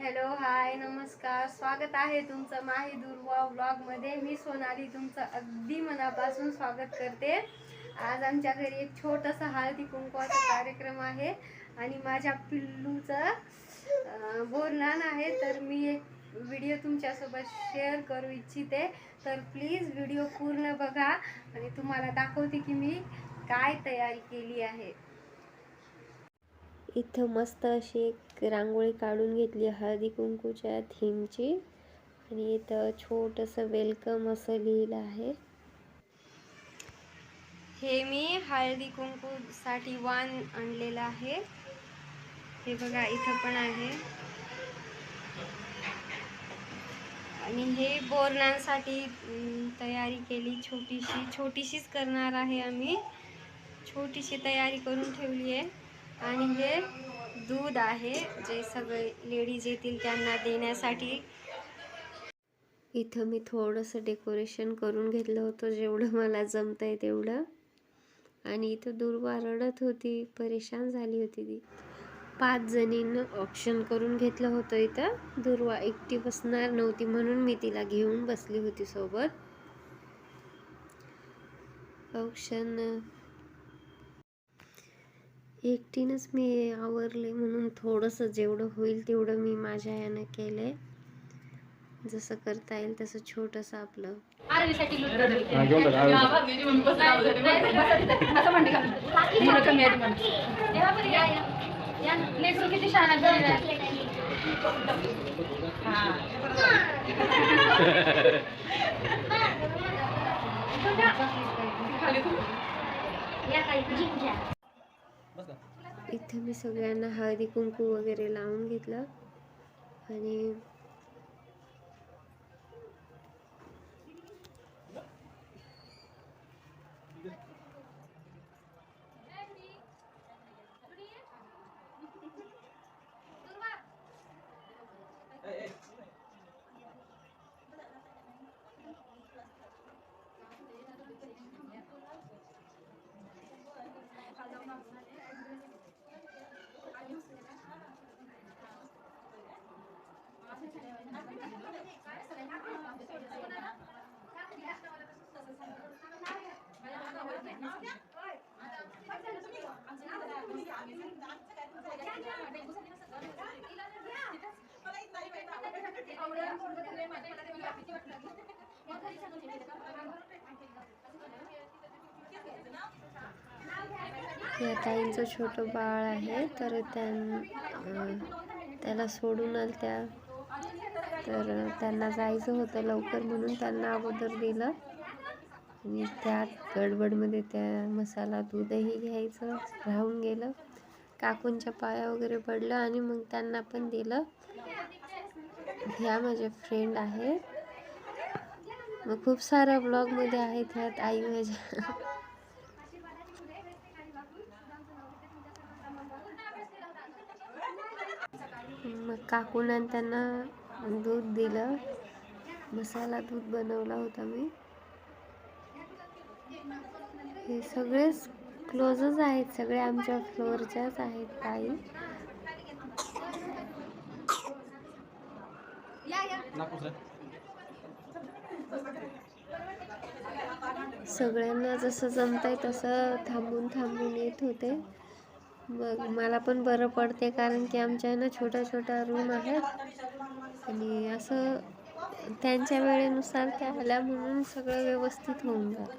Hello hi नमस्कार. स्वागत आहे तुमचं माही दुर्वा ब्लॉगमध्ये मी सोनाली तुमचं अगदी मनापासून स्वागत करते. आज आमच्या घरी एक छोटंसं हळदी कुंकवाचा कार्यक्रम आहे आणि माझ्या पिल्लूचं अं, बोरनान आहे तर मी एक व्हिडिओ तुमच्यासोबत शेअर करू इच्छिते. तर प्लीज व्हिडिओ पूर्ण बघा आणि तुम्हाला दाखवते की मी काय तयारी केली आहे. इथं मस्त अशी एक रांगोळी काढून घेतली हळदी कुंकूच्या थीमची आणि इथं छोटंसं वेलकम असं लिहिलं आहे. हे मी हळदी कुंकूसाठी वाण आणलेलं आहे. हे बघा इथं पण आहे. आणि हे बोरणांसाठी तयारी केली छोटीशी. छोटीशीच करणार आहे आम्ही. छोटीशी तयारी करून ठेवली आहे. आणि हे दूध आहे जे सगळे लेडीज येतील त्यांना देण्यासाठी. इथं मी थोडंसं डेकोरेशन करून घेतलं होतं जेवढं मला जमतं आहे तेवढं. आणि इथं दुर्वा रडत होती परेशान झाली होती ती. पाच जणींना ऑप्शन करून घेतलं होतं इथं. दुर्वा एकटी बसणार नव्हती म्हणून मी तिला घेऊन बसली होती सोबत. औक्षण एकटीनंच मी आवरले म्हणून थोडंसं जेवढं होईल तेवढं मी माझ्या यानं केलंय. जसं करता येईल तसं छोटंसं आपलं. हा, घेऊन जा, हा. किती छान इथं मी सगळ्यांना हळदी कुंकू वगैरे लावून घेतलं. आणि या ताईंचं छोटं बाळ आहे तर त्याला सोडून आल त्या. तर त्यांना जायचं होतं लवकर म्हणून त्यांना अगोदर दिलं. आणि त्या गडबडमध्ये त्या मसाला दूधही घ्यायचं राहून गेलं. काकूंच्या पाया वगैरे पडलं आणि मग त्यांना पण दिलं. ह्या माझ्या फ्रेंड आहे मग खूप साऱ्या ब्लॉगमध्ये आहेत ह्यात आई माझ्या. मग काकून त्यांना दूध दिलं. मसाला दूध बनवला होता मी. हे सगळेच क्लोजच आहेत. सगळे आमच्या फ्लोअरच्याच आहेत ताई सगळ्यांना जसं जमतंय तसं थांबून थांबून येत होते. मग मला पण बरं पडते कारण की आमच्या ना छोट्या छोट्या रूम आहेत. आणि असं त्यांच्या वेळेनुसार त्या आल्या म्हणून सगळं व्यवस्थित होऊन जातं.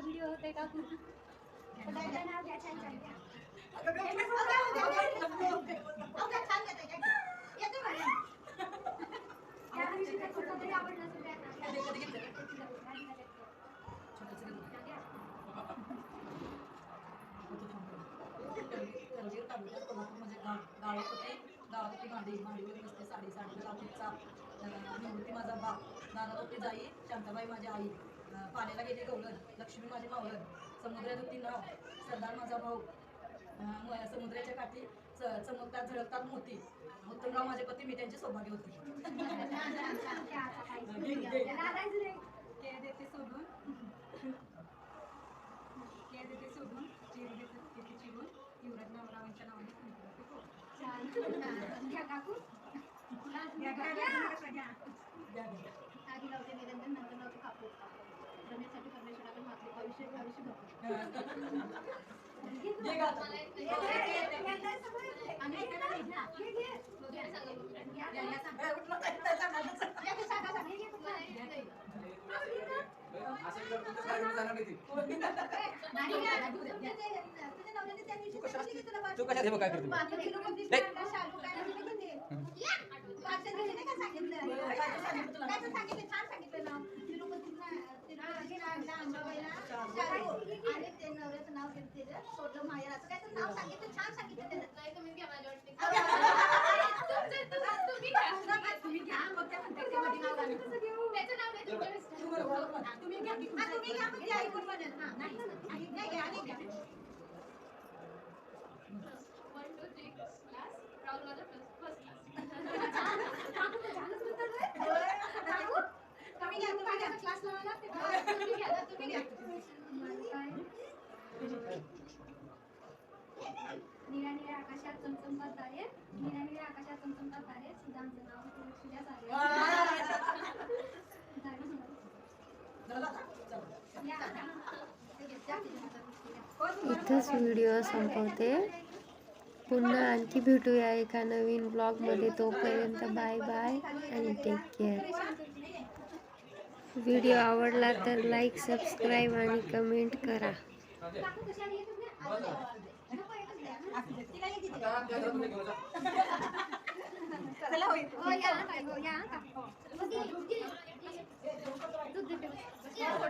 व्हिडिओ होते का करवीर निवृत्ती माझा बाप दादा होते जाई शांताबाई माझी आई पाण्याला गेले गवलन लक्ष्मी माझी मावलन समुद्रात होती नाव सरदार माझा भाऊ समुद्राच्या काठी चमकतात झळकतात मोती उत्तमराव माझे पती मी त्यांचे सौभाग्य होते सोडून देते सोडून चिर देते देते चिरून युवराज नावरावांच्या नावाने. घ्या काकू. आधी लावते निरंजन नंतर लावते कापूर रमेशसाठी परमेश्वराकडे मागते भविष्य भविष्य भरते जे ते- तुझे नवऱ्याने त्या दिवशी सांगितलं की तुला तू कशात हे काय करते? तुम्ही घ्या. मग त्या तुम्ही घ्या की तुम्ही घ्या, मग ते ऐकून म्हणेल. हा, नाही, नाही, नाही घ्या, नाही घ्या. One two three class Rahul माझा फर्स्ट क्लास तुम्ही घ्या, तुम्ही घ्या. क्लास लावायला लागते. तुम्ही घ्या तुम्ही घ्या. निळ्या निळ्या आकाशात चमचमतात तारे निळ्या निळ्या आकाशात चमचमतात तारे सुधांचं नाव तुला तुझ्या सारे झालं आता? चला. इथंच व्हिडिओ संपवते. पुन्हा आणखी भेटूया एका नवीन ब्लॉगमध्ये तोपर्यंत बाय बाय आणि टेक केअर व्हिडिओ आवडला तर लाईक सबस्क्राईब आणि कमेंट करा. चला होईल